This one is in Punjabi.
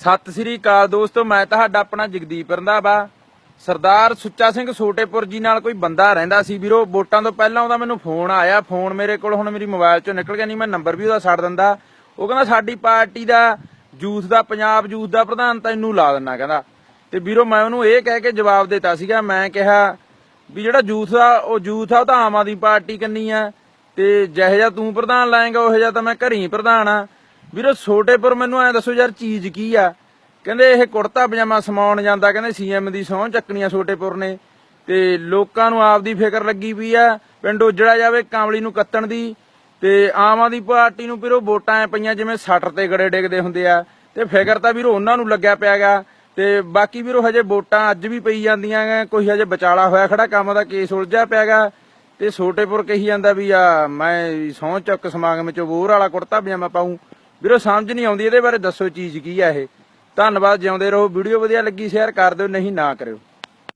ਸਤਿ ਸ੍ਰੀ ਅਕਾਲ ਦੋਸਤੋ, ਮੈਂ ਤੁਹਾਡਾ ਆਪਣਾ ਜਗਦੀਪ ਰੰਧਾਵਾ। ਸਰਦਾਰ ਸੁੱਚਾ ਸਿੰਘ ਛੋਟੇਪੁਰ ਜੀ ਨਾਲ ਕੋਈ ਬੰਦਾ ਰਹਿੰਦਾ ਸੀ ਵੀਰੋ, ਵੋਟਾਂ ਤੋਂ ਪਹਿਲਾਂ ਉਹਦਾ ਮੈਨੂੰ ਫੋਨ ਆਇਆ। ਫੋਨ ਮੇਰੇ ਕੋਲ ਹੁਣ ਮੇਰੀ ਮੋਬਾਈਲ ਚੋਂ ਨਿਕਲ ਗਿਆ, ਨਹੀਂ ਮੈਂ ਨੰਬਰ ਵੀ ਉਹਦਾ ਛੱਡ ਦਿੰਦਾ। ਉਹ ਕਹਿੰਦਾ, ਸਾਡੀ ਪਾਰਟੀ ਦਾ ਜੂਥ ਦਾ, ਪੰਜਾਬ ਜੂਥ ਦਾ ਪ੍ਰਧਾਨ ਤਾਂ ਇਹਨੂੰ ਲਾ ਦਿੰਨਾ ਕਹਿੰਦਾ। ਤੇ ਵੀਰੋ, ਮੈਂ ਉਹਨੂੰ ਇਹ ਕਹਿ ਕੇ ਜਵਾਬ ਦਿੱਤਾ ਸੀਗਾ, ਮੈਂ ਕਿਹਾ ਵੀ ਜਿਹੜਾ ਜੂਥ ਆ, ਉਹ ਜੂਥ ਆ, ਉਹ ਤਾਂ ਆਮ ਆਦਮੀ ਪਾਰਟੀ ਕੰਨੀ ਆ। ਤੇ ਜਿਹੋ ਜਿਹਾ ਤੂੰ ਪ੍ਰਧਾਨ ਲਾਏਗਾ, ਉਹ ਜਿਹਾ ਤਾਂ ਮੈਂ ਘਰੀ ਹੀ ਪ੍ਰਧਾਨ ਆ। ਵੀਰੋ ਛੋਟੇਪੁਰ ਮੈਨੂੰ ਐ ਦੱਸੋ ਯਾਰ ਚੀਜ਼ ਕੀ ਆ? ਕਹਿੰਦੇ ਇਹ ਕੁੜਤਾ ਪਜਾਮਾ ਸਮਾਉਣ ਜਾਂਦਾ, ਕਹਿੰਦੇ ਸੀਐਮ ਦੀ ਸਹੁੰ ਚੱਕਣੀਆਂ ਛੋਟੇਪੁਰ ਨੇ। ਤੇ ਲੋਕਾਂ ਨੂੰ ਆਪਦੀ ਫਿਕਰ ਲੱਗੀ ਪਈ ਆ, ਪਿੰਡ ਉਜੜਾ ਜਾਵੇ ਕਾਂਵਲੀ ਨੂੰ ਕੱਤਣ ਦੀ। ਤੇ ਆਮ ਆਦਮੀ ਪਾਰਟੀ ਨੂੰ ਵੀਰੋ ਵੋਟਾਂ ਐ ਪਈਆਂ ਜਿਵੇਂ ਸੱਟ ਤੇ ਗੜੇ ਡਿੱਗਦੇ ਹੁੰਦੇ ਆ। ਤੇ ਫਿਕਰ ਤਾਂ ਵੀਰੋ ਉਹਨਾਂ ਨੂੰ ਲੱਗਿਆ ਪਿਆਗਾ। ਤੇ ਬਾਕੀ ਵੀਰੋ ਹਜੇ ਵੋਟਾਂ ਅੱਜ ਵੀ ਪਈ ਜਾਂਦੀਆਂ ਕੋਈ ਹਜੇ ਵਿਚਾਲਾ ਹੋਇਆ ਖੜਾ, ਕੰਮ ਦਾ ਕੇਸ ਉਲਝਿਆ ਪਿਆਗਾ। ਤੇ ਛੋਟੇਪੁਰ ਕਹੀ ਜਾਂਦਾ ਵੀ ਆ, ਮੈਂ ਸਹੁੰ ਚੱਕ ਸਮਾਗਮ ਚ ਬੋਰ ਵਾਲਾ ਕੁੜਤਾ ਪਜਾਮਾ ਪਾਉਂ ਵੀਰੋ, ਸਮਝ ਨਹੀਂ ਆਉਂਦੀ ਇਹਦੇ ਬਾਰੇ, ਦੱਸੋ ਚੀਜ਼ ਕੀ ਆ ਇਹ। ਧੰਨਵਾਦ, ਜਿਉਂਦੇ ਰਹੋ। ਵੀਡੀਓ ਵਧੀਆ ਲੱਗੀ, ਸ਼ੇਅਰ ਕਰ ਦਿਓ, ਨਹੀਂ ਨਾ ਕਰਿਓ।